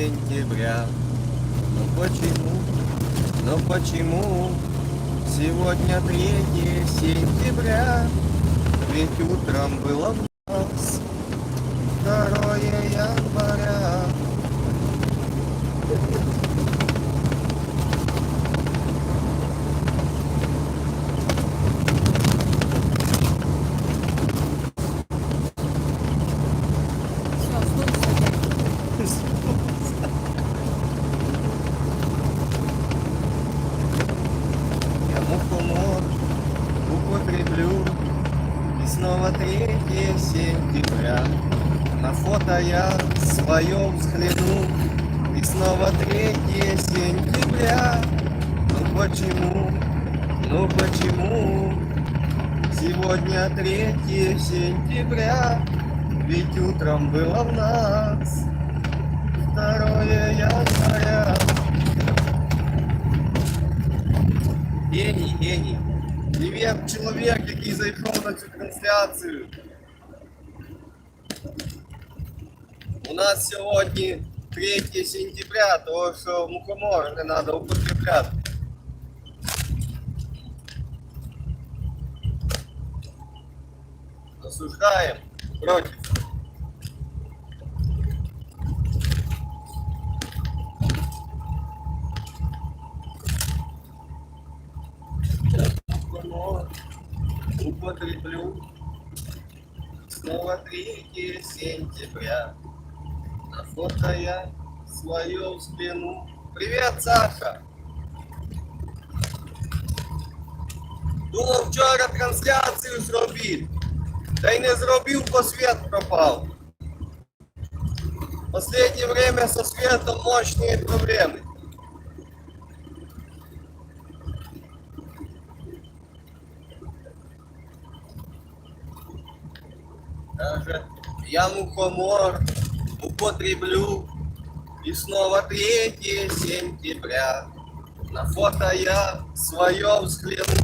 сентября. Ну почему, ну почему сегодня 3 сентября? Ведь утром было у нас 2 января. Все, сдулся. Я мухомор употреблю И снова 3 сентября На фото я свое взгляну И снова 3 сентября Ну почему, ну почему Сегодня 3 сентября Ведь утром было в нас 2 января Геній, геній. Привіт, чоловік, який зайшов на цю трансляцію. У нас сьогодні 3 сентября, того що мухомор не треба употребляти. Осуждаємо проти. Мухомор употреблю. Снова 3 сентября. На фото я свое взгляну. Привет, Саша! Думав вчора трансляцію зробити. Та й не зробив, бо світ пропав. Последнее время со светом мощные проблемы. Даже я мухомор употреблю И снова 3 сентября На фото я свое взгляну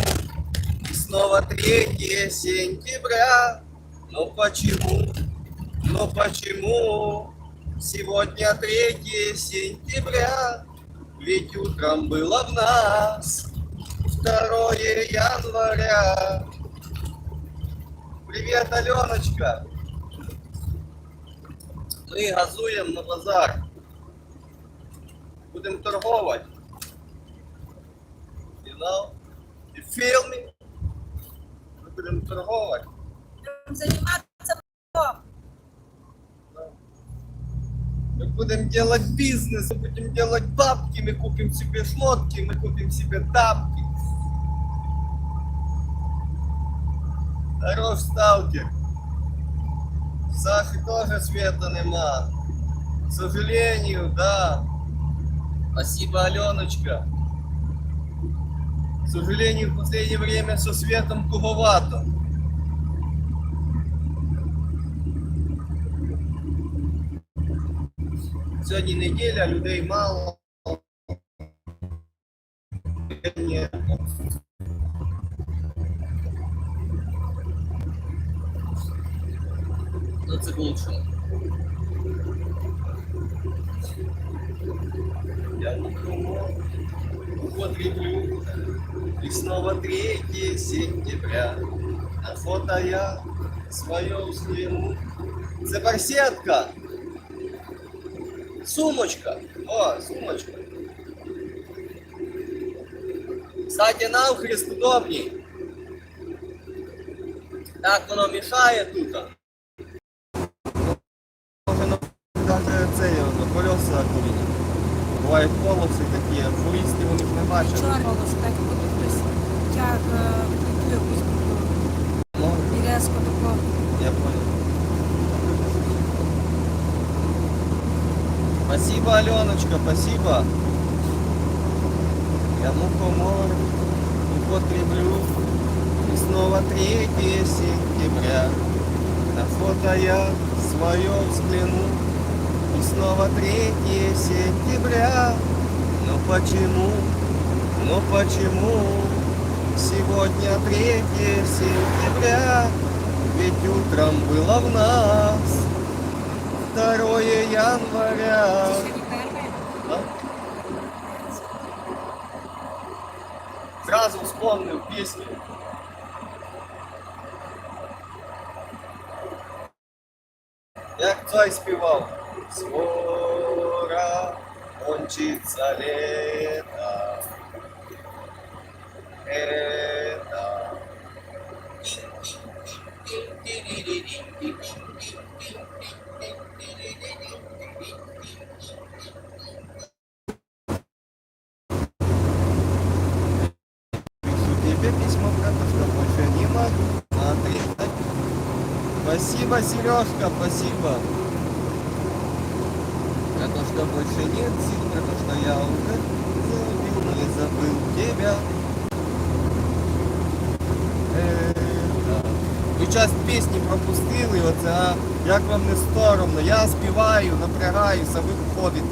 И снова 3 сентября Ну почему, ну почему Сегодня 3 сентября Ведь утром было в нас 2 января Привет, Аленочка! Ми газуємо на базар. Будемо торгувати. You know? You feel me? Ми будемо торгувати. Заниматься потом. Мы будем делать бизнес, мы будем делать бабки, мы купим себе шмотки, мы купим себе тапки. Хорош сталкер. Саши тоже света нема. К сожалению, да. Спасибо, Аленочка. К сожалению, в последнее время со светом туговато. Сьогодні неділя, людей мало. Ні. Ну, це лучше. Я никому употреблю. И снова 3 сентября. На фото я свое взгляну. Це барсетка. Сумочка. О, сумочка. Кстати, навхрест удобней. Так воно мішає тут. Спасибо, Аленочка, спасибо. Я мухомор употреблю. И снова 3 сентября. На фото я свое взгляну. И снова 3 сентября. Ну почему, ну почему сегодня 3 сентября? Ведь утром было в нас 2 января. Ще лікар. вспомнив пісню. Як цей співав. Скоро кончится лето. Это. Спасибо, Сережка, спасибо. Про то, что больше нет сил, про то, что я уже забыл, не забыл тебя. Это. Ви час пісні пропустили, оце, а як вам не соромно. Я співаю, напрягаюся, ви входите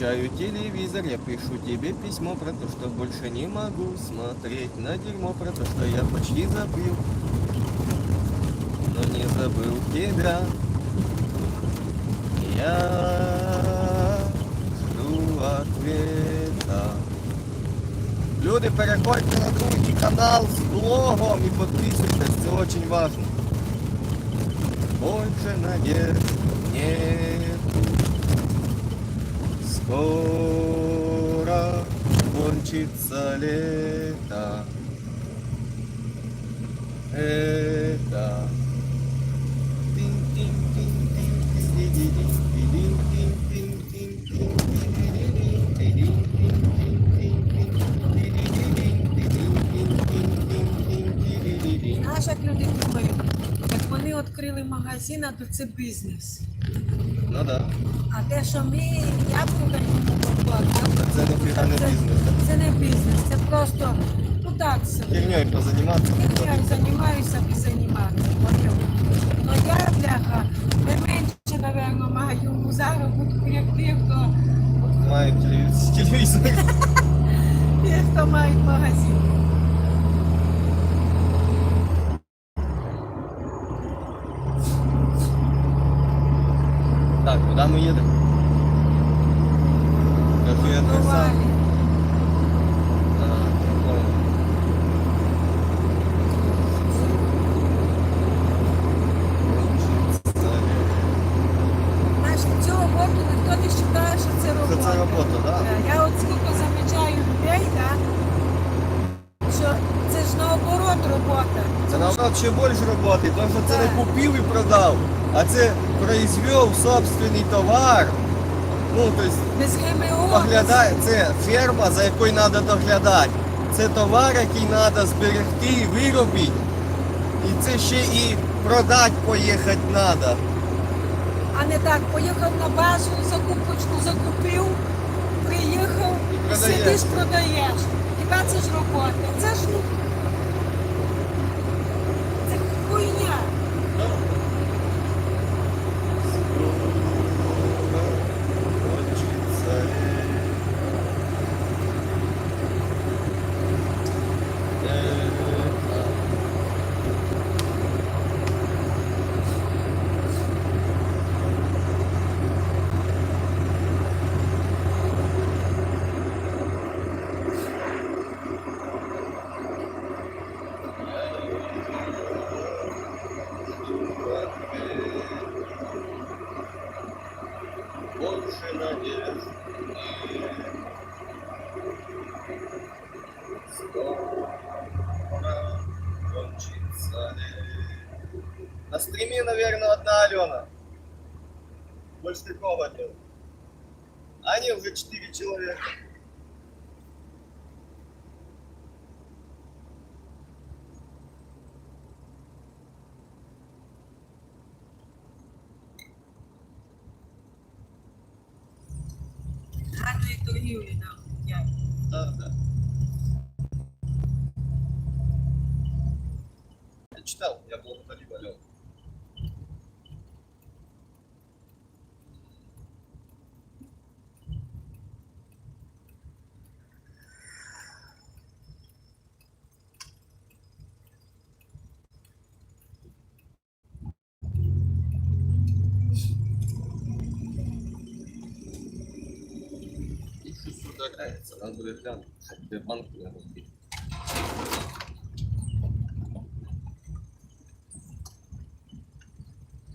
Выключаю телевизор, я пишу тебе письмо про то, что больше не могу смотреть на дерьмо, про то, что я почти забыл, но не забыл тебя. Я жду ответа. Люди, переходьте на другий канал з блогом і підписуйтесь, це очень важно. Больше надежд нету. Скоро кончится лето. Это. Знаєш, як люди думають, як вони відкрили магазин, а то це бізнес. Ну да. А те, що ми яблука покладемо, Це не бізнес. це не бізнес, це просто ну так собі. Херньою позаніматися. Я займаюся і займатися. Ну я, бляха, не менше, напевно, маю заробітку, як ті, хто, Мають телевізор. ті, хто мають магазин. Так, куди ми їдемо? Кажи адреса. Бувалі. А, понял. Знаєш, цю роботу ніхто не вважає, що це Що робота. це робота, да? Е, Я от скільки замічаю людей, да, що це ж наоборот робота. Це наоборот ще більше роботи, тому що це не Так. купив і продав, а це произвів собственний товар. Ну, тобто, Без ГМО. Доглядає, це ферма, за якою треба доглядати. Це товар, який треба зберегти, виробити. І це ще і продати поїхати треба. А не так, поїхав на базу, закупочку закупив, приїхав, І і сидиш, продаєш. Яка це ж робота? Це ж ну. Больше надежд Скоро кончится. На стриме, наверное, одна Алена. Больше никого нет. А не, уже четыре человека. ударяється, треба буде глянути, щоб ти банку не розбив.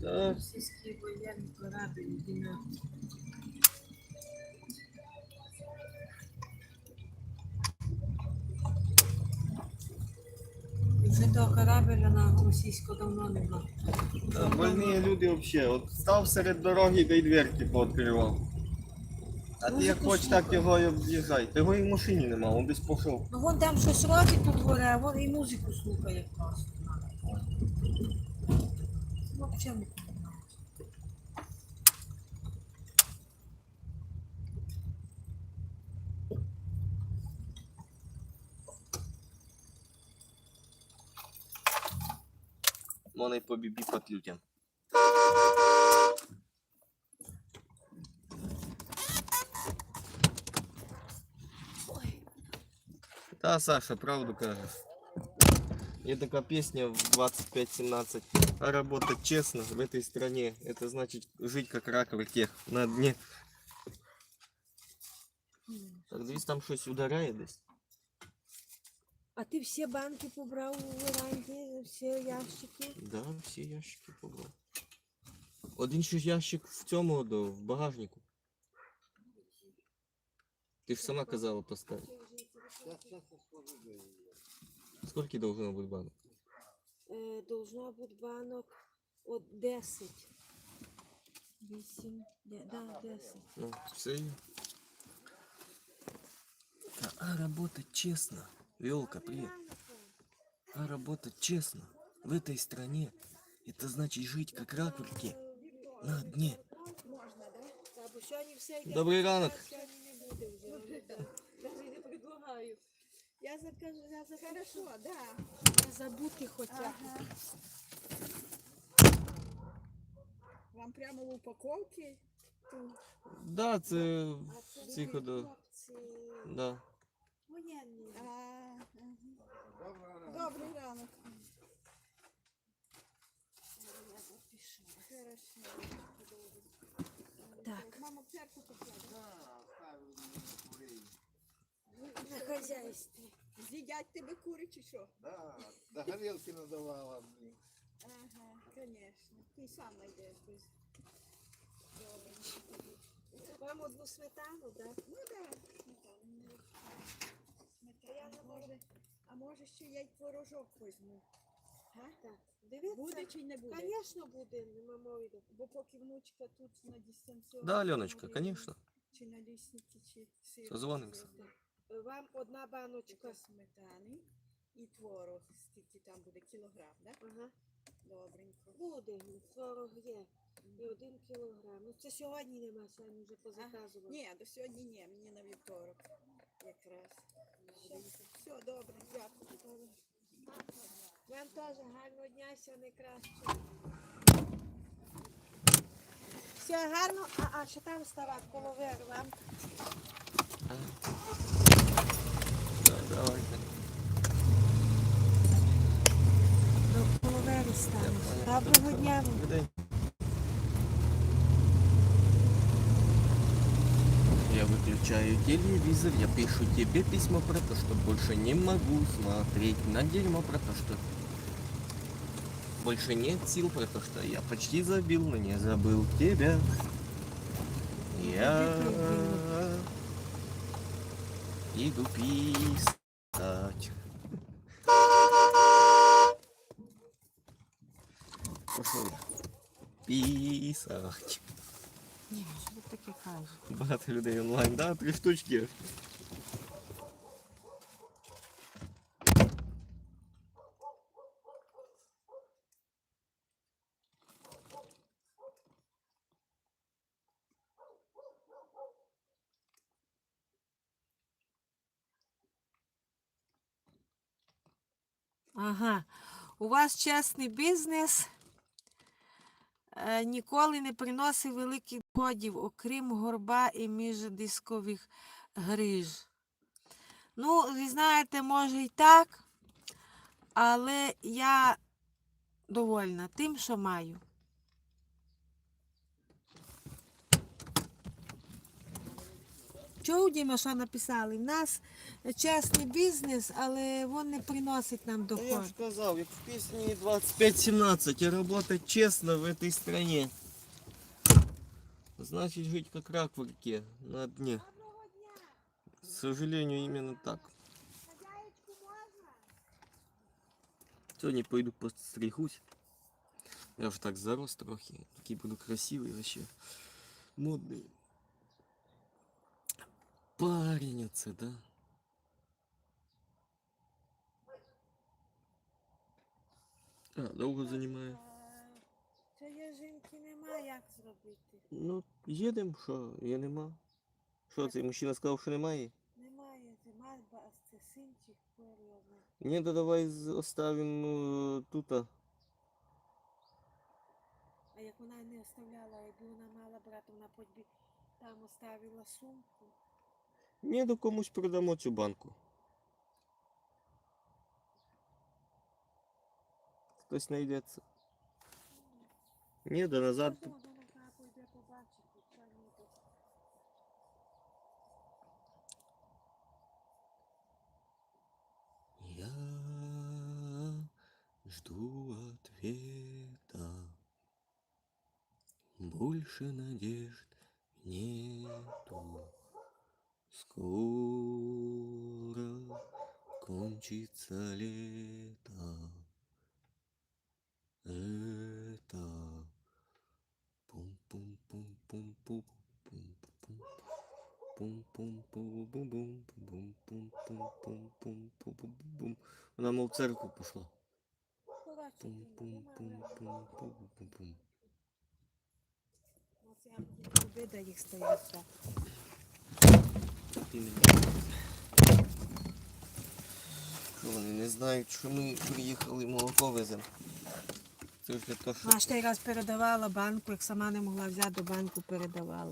Так, Російський воєнний корабль Діна. Вже того корабеля на російського давно нема. та больні люди взагалі. От став серед дороги, да й дверки пооткривав. А ти як хочеш, так його і об'їжджай. Його і в машині нема, він десь пішов. Ну вон там щось робить тут дворі, а вон і музику слухає просто. Ну, в чому? Можна й побібіпати людям. Та, Саша, правду кажешь. Есть такая песня в 25-17. А работать честно в этой стране, это значит жить как рак в реке на дне. Так, дивись, там щось ударяє десь. А ти всі банки побрав у веранді, всі ящики? Да, всі ящики побрав. Один ще ж ящик в цьому до, в багажнику. Ти ж сама казала поставити. Скільки должно бути банок? Е, должно бути банок от 10. 8, да, 10. Ну, все. є. А, а работать честно. Велка, привет. А работать честно в этой стране, это значит жить как рак в реке на дне. Можна, да? Або сьогодні все йде. Добрий ранок. Предлагаю. Я закажу, я закажу. Хорошо, да. Я забути хоча б. Ага. Вам прямо в упаковці? Тут. Да, це А це всіх хлопці Да. воєнні. А, ага. Добрий ранок. Я запишу. Хорошо. Так. Мама в церкву. На хазяйстві. З'їдять тебе кури чи що? Да, до горелки надавала. Ага, звісно. Ти сам знайдеш без. Добре. Вам одну сметану, так? Ну так. Да. Сметана може. А може ще я й творожок візьму. Га? Так. Дивіться. Буде чи не буде? Звісно, буде, нема мови. Бо поки внучка тут на дистанційному. Да, Аленочка, конечно. Чи на лісниці, чи сир. Созвонимося. Вам одна баночка. Сметани і творог. Скільки там буде? Кілограм, так? Ага. Добренько. Буде, творог є. І один кілограм. Ну це сьогодні нема, сьогодні вже позаказували. Ні, до сьогодні ні, мені на вівторок. Якраз. Все, добре, дякую. Вам теж гарного дня, все найкраще. Все гарно, а, а що там ставати коло вам? Да, давайте. До коло вири ставиш. Доброго дня вам. Я выключаю телевизор, я пишу тебе письмо про то, что больше не могу смотреть на дерьмо, про то, что больше нет сил, про то, что я почти забил, но не забыл тебя. Я иду писать. Пошел я. Писать. Ні, що тут таке кажете? Багато людей онлайн, да, три штучки. Ага. У вас чесний бізнес е, ніколи не приносив великих доходів, окрім горба і міждискових гриж. Ну, ви знаєте, може і так, але я довольна тим, що маю. Чого Діма, що написали? В нас чесний бізнес, але він не приносить нам Да я доход. же сказал, як в песне 25-17, и работать честно в этой стране. Значит жить как рак в реке, на дне. К сожалению, именно так. Хазяєчку можна? Сьогодні пойду постригусь. Я вже так зарос трохи. Такий буду красивий вообще. Модний. Парень оце, да? А, довго займає. Цієї жінки немає, як зробити. Ну, їдемо, що, є нема. Що, цей мужчина сказав, що немає? Немає, немає, це синчик порядно. Ні, то давай з- оставимо тут. А як вона не оставляла, якби вона мала брати, вона хоч там оставила сумку. Ні, до комусь продамо цю банку. Хтось знайдеться. Ні, да назад. Можливо, вона треба пойде побачити, що ніби. Я жду ответа. Больше надежд нету. Скоро кончится лето. Это пум-пум-пум-пум-пум-пум-пум. Пум-пум-пум-пум-пум-пум-пум-пум-пум-пум-пум-пум. Вона мов церкву пішла. Коротше, Пум-пум-пум-пум-пум-пум-пум. Оце я буду туди, де їх стоять. Не вони не знають, що ми приїхали молоко веземо. Вона той раз передавала банку, як сама не могла взяти, до банку передавала.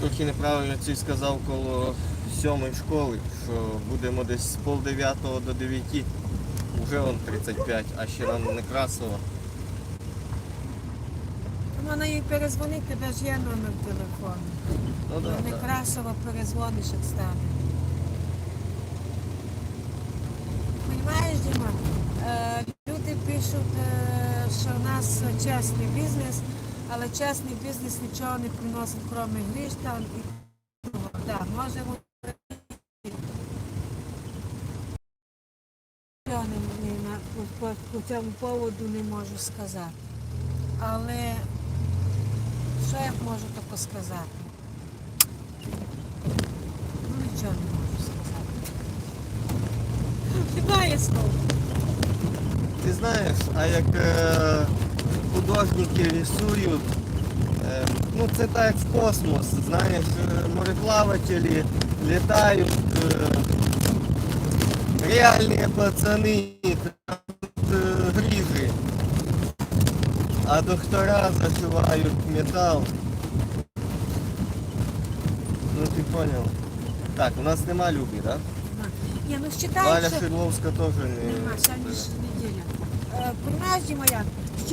Трохи неправильно цей сказав коло сьомої школи, що будемо десь з пол дев'ятого до дев'яти. Уже он 35, а ще нам не красово. Вона їй перезвонить, тебе ж є номер телефону. Ну да, Не да. красово перезвониш, як стане. Понимаєш, Діма? Е, люди пишуть, е, що в нас чесний бізнес, але чесний бізнес нічого не приносить, крім гріш там і. Да, може вони Нічого не, не, на- по, цьому поводу не можу сказати. Але що я можу таке сказати? Ну нічого не можу сказати. Немає слов. Ти знаєш, а як е, художники рисують, е, ну це так як в космос, знаєш, е, мореплавателі літають, е, реальні пацани, а доктора зашивають метал. Ну ти поняв. Так, у нас нема любі, так? Ні, ну Да? Валя що... Шидловська теж не. Нема, сьогодні ж неділя. Е, Понимаєш, як?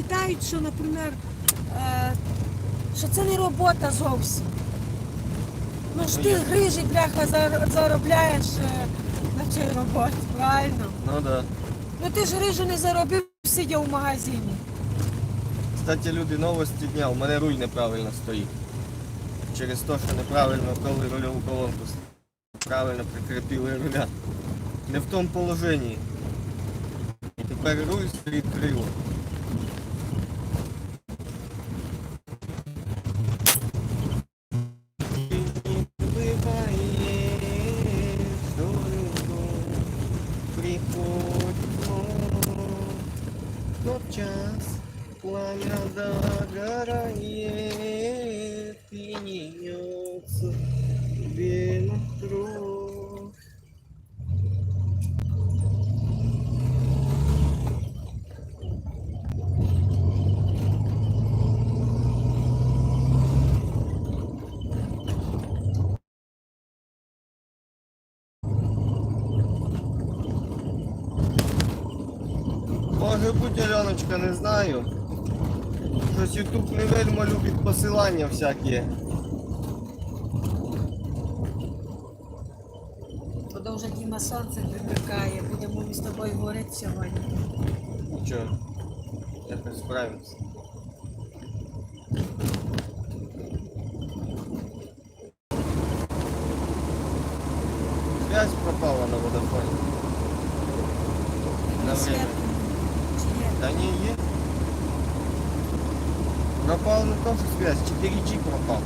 Вважають, що, наприклад, е, що це не робота зовсім. Ну ж Ну, ти грижі, бляха, зар- заробляєш е, на цій роботі, правильно? Ну да. Ну ти ж грижу не заробив, сидя в магазині. Кстати, люди, новості дня, у мене руль неправильно стоїть. Через те, що неправильно коли рульову колонку. Правильно прикріпили руля. Не в тому положенні. І тепер руль стоїть криво. Може бути, Альоночка, не знаю. Щось Ютуб не вельми любить посилання всякі. Вже Діма сонце припікає, будемо ми з тобою говорити сьогодні. Нічого. Якось справимось. Связь пропала на водофоне. На Свет время. чи ні? Да не есть. Пропал не то, что 4G пропал.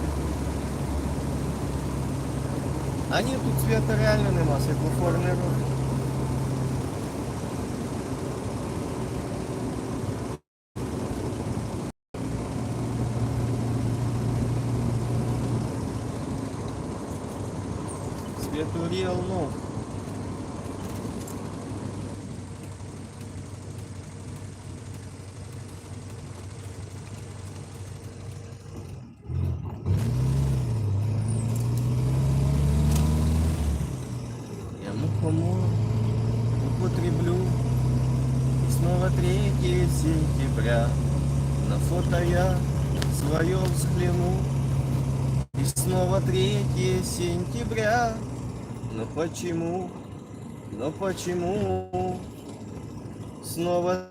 А ні, тут свята реально нема, світлофор не робить. Свое взгляну. И снова 3 сентября. Но почему, но почему? Снова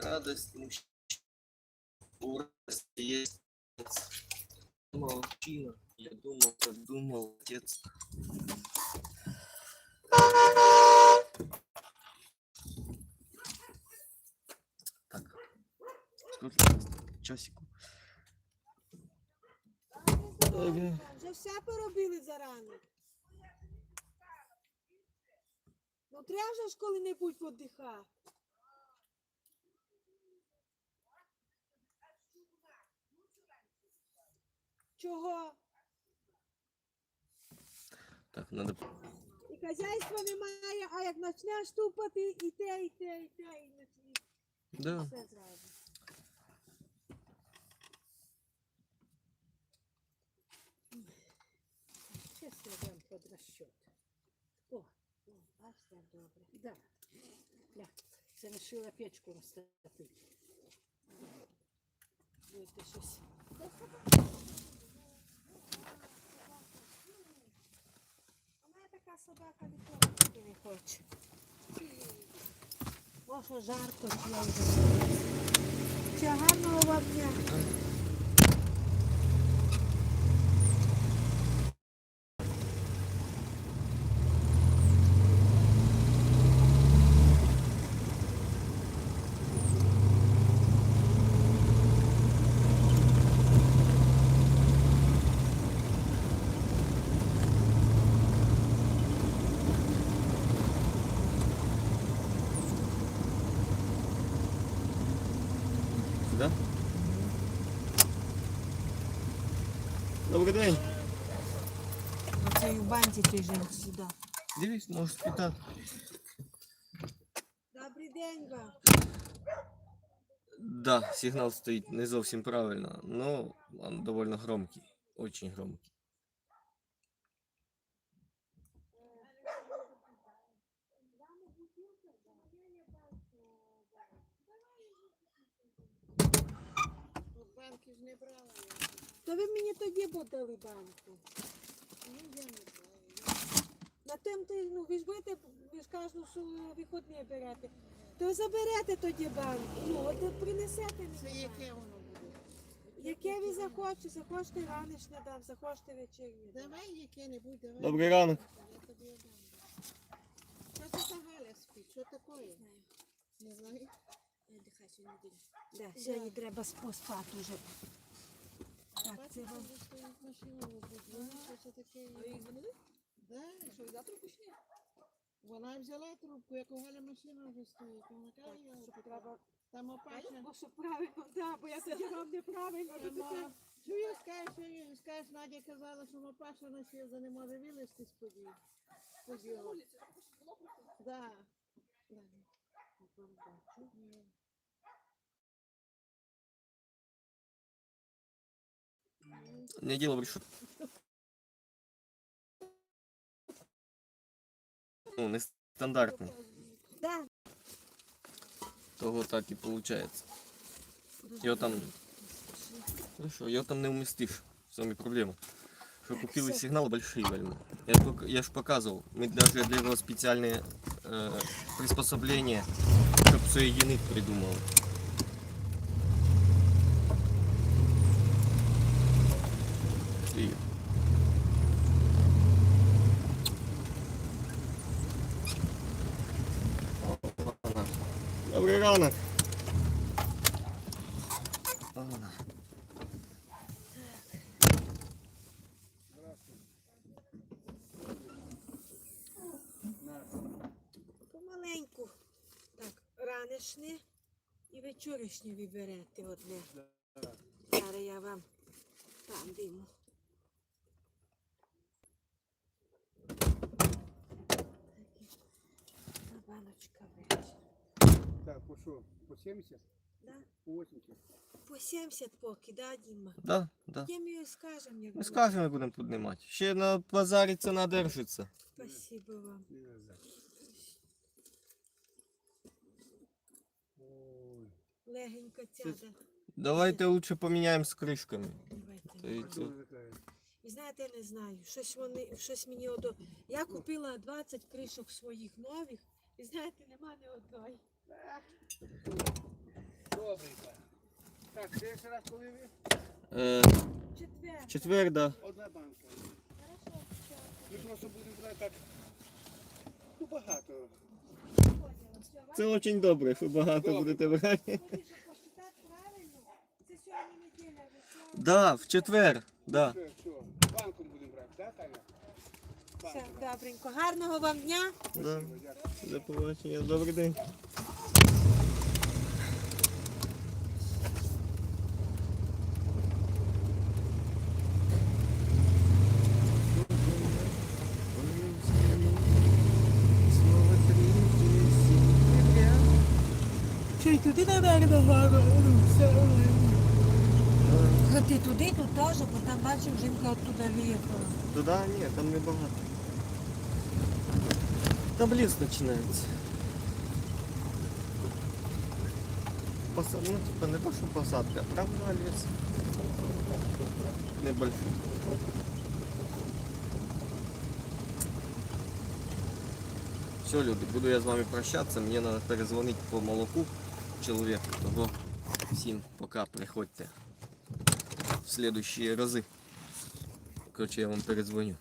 радость мужчины. У радости есть отец. Молчина. Я думал, как думал отец. Так. Сколько? Часику. Вже все поробили зарано. Ну треба ж коли-небудь подиха. Чого? Так, надо... І хазяйства немає, а як почнеш тупати, і те, і те, і те, і і Да. все зразу. Сейчас я дам под. О, О, бачите, як добре. да. Я совершила печку растопить. Будете щось. У мене така собака ніколи не хоче. Може жарко, чи я вже Чи гарного вам дня. Сюда? Добрий день. Оце і в банці той жінки сюди. Дивись, може спитати. Добрий день вам. Да, сигнал стоїть не зовсім правильно, но он довольно громкий. Очень громкий. Не брала. То ви мені тоді подали банку. Ну, я не знаю. На тим ти, ну ви ж будете, ви ж кажете, що виходні берете. То заберете тоді банку. Ну, от принесете Це мені. яке воно буде? Яке ви захочете, захочете ранішне дам, захочете вечірнє дам. Давай яке-небудь, давай. Добрий ранок. Я тобі дам. Що це за Галя спить? Що таке? Не знаю. Да, сьогодні треба поспати вже. Так, це вам. вже стоїть машина, мабуть. Ну, Що це таке? А їх дзвонили? Да. Що, завтра пішли? Вона взяла трубку, як у Галя машина вже стоїть. Вона каже, Щоб треба, там опасна. бо щоб правильно, да, бо я тоді вам неправильно. Чуєш, скажеш, скажеш, Надя казала, що Мапаша на ще за не може вилезти з подій. Поділ. Да. Да. Не дело в решетку. Ну, нестандартний. Да. Того так і виходить. Його там. Хорошо, його там не вмістиш. В цьому і проблема. Що купили все. сигнал большие вельми. Я, пок- я ж показывал. Мы даже для его специальные э, приспособления, чтобы соединить придумал. і вечорішнє виберете одне. Зараз я вам там диму. Та баночка вечір. Так, по що? По 70? Да? По 80? По 70 поки, да, Діма? Да, да. Я мені скажем, як Ми буде. скажемо, як будемо піднімати. Ще на базарі ціна держиться. Спасибо вам. Не назад. Легенько цяда. Давайте лучше поміняємо з кришками. Давайте. Та й це- І знаєте, я не знаю, щось вони, щось мені одо. Я купила 20 кришок своїх нових, і знаєте, нема ні одної. Добренько. Так, ще раз коли ви? Е, Четвер. в четвер, да. Одна банка. Ми просто будемо брати так. Ну багато. Це дуже добре, що багато будете брати. Да, в четвер, да. Банком будемо брати, так, Таня? Все, добренько. Гарного вам дня. да. До побачення, добрий день. Що й туди наверно гарно. Ти туди, тут теж, бо там бачив, жінка оттуда виїхала. Туда ні, там не багато. Там ліс починається. Посад... Ну, типа не то, що посадка, а правда ліс. Небольшой. Все, люди, буду я з вами прощатися. Мені треба перезвонити по молоку Чоловіку. Того всім пока, приходьте в следующие рази. Короче, я вам перезвоню.